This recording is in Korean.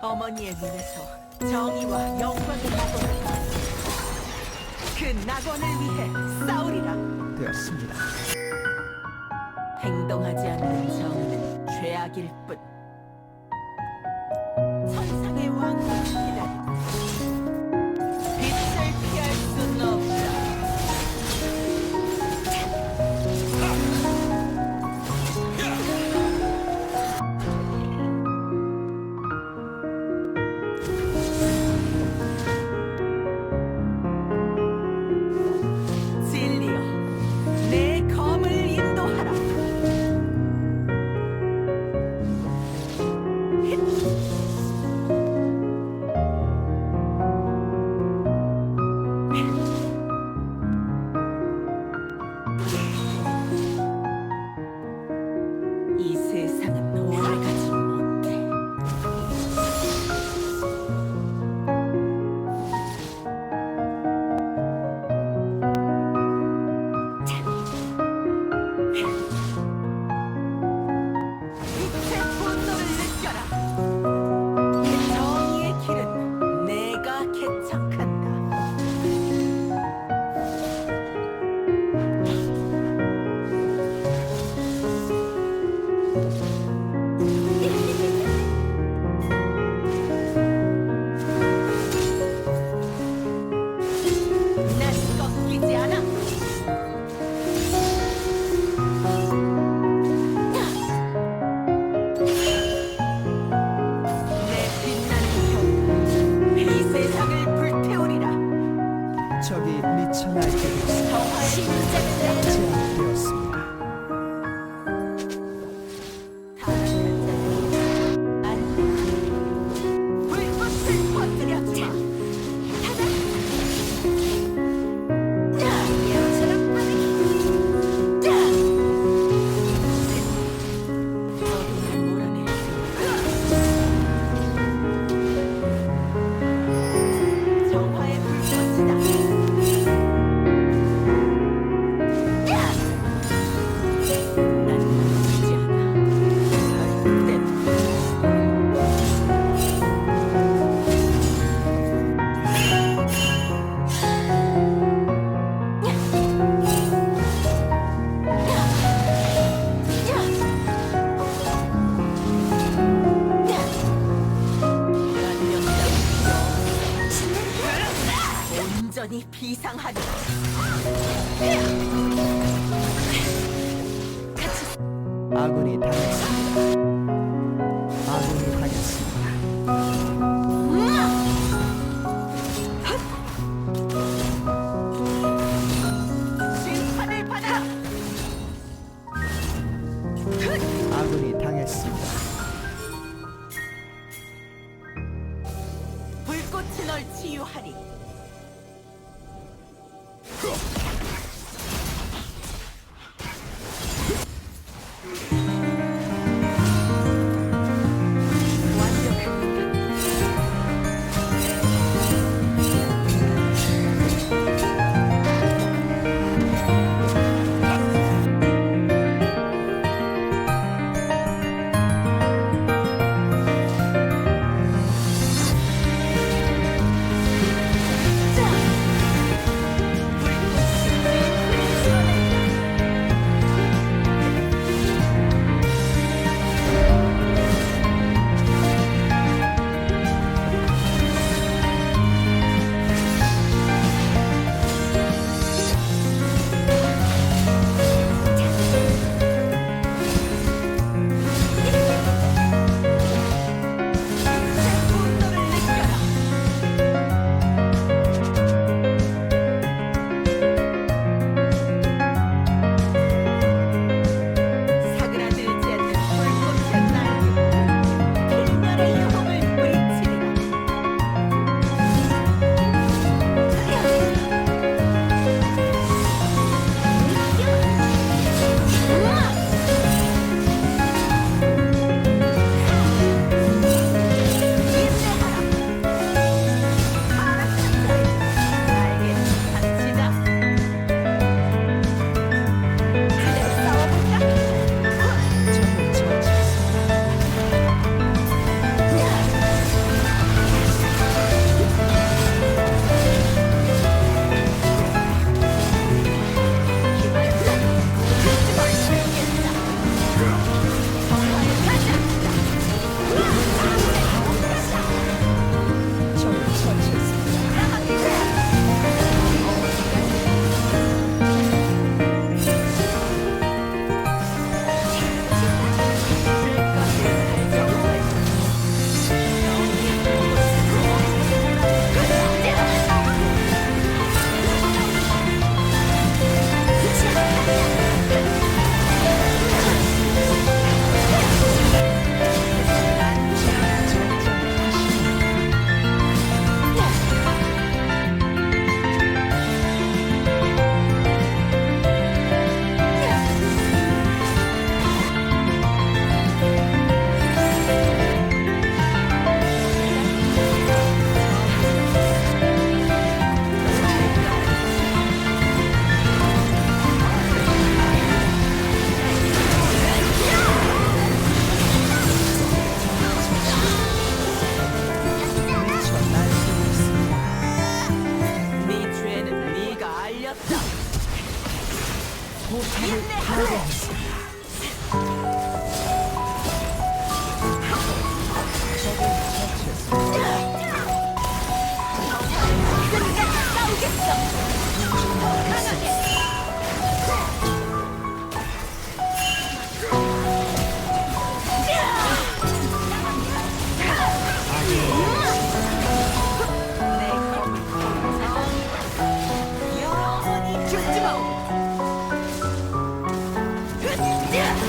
어머니의 눈에서 정의와 영광을 먹어라. 그 낙원을 위해 싸우리라. 되었습니다. 행동하지 않는 정의는 죄악일 뿐. 헤쳐날 때도 있어. 시작되었습니다. 기분이 비상하다. 아군이 당. 포탑을 파괴했습니다. 爹